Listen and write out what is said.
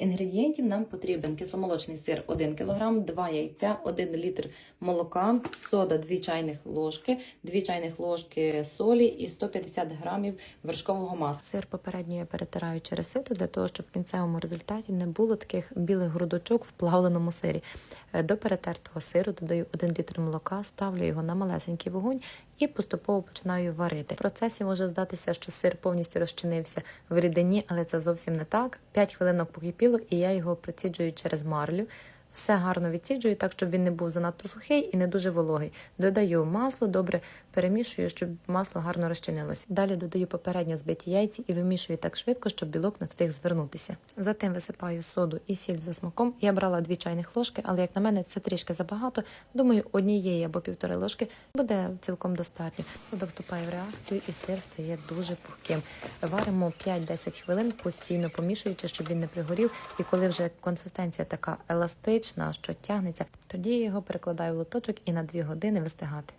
інгредієнтів нам потрібен кисломолочний сир 1 кг, 2 яйця, 1 літр молока, сода 2 чайних ложки, 2 чайних ложки солі і 150 грамів вершкового масла. Сир попередньо я перетираю через сито для того, щоб в кінцевому результаті не було таких білих грудочок в плавленому сирі. Е, До перетертого сиру додаю 1 літр молока, ставлю його на малесенький вогонь і поступово починаю варити. В процесі може здатися, що сир повністю розчинився в рідині, але це зовсім не так. 5 хвилинок покипіло, і я його проціджую через марлю. Все гарно відсіджую, так щоб він не був занадто сухий і не дуже вологий. Додаю масло, добре перемішую, щоб масло гарно розчинилося. Далі додаю попередньо збиті яйці і вимішую так швидко, щоб білок не встиг звернутися. Затим висипаю соду і сіль за смаком. Я брала дві чайних ложки, але як на мене це трішки забагато. Думаю, однієї або півтори ложки буде цілком достатньо. Сода вступає в реакцію і сир стає дуже пухким. Варимо 5-10 хвилин, постійно помішуючи, щоб він не пригорів. І коли вже консистенція така еластична, що тягнеться, тоді я його перекладаю в лоточок і на 2 години вистигати.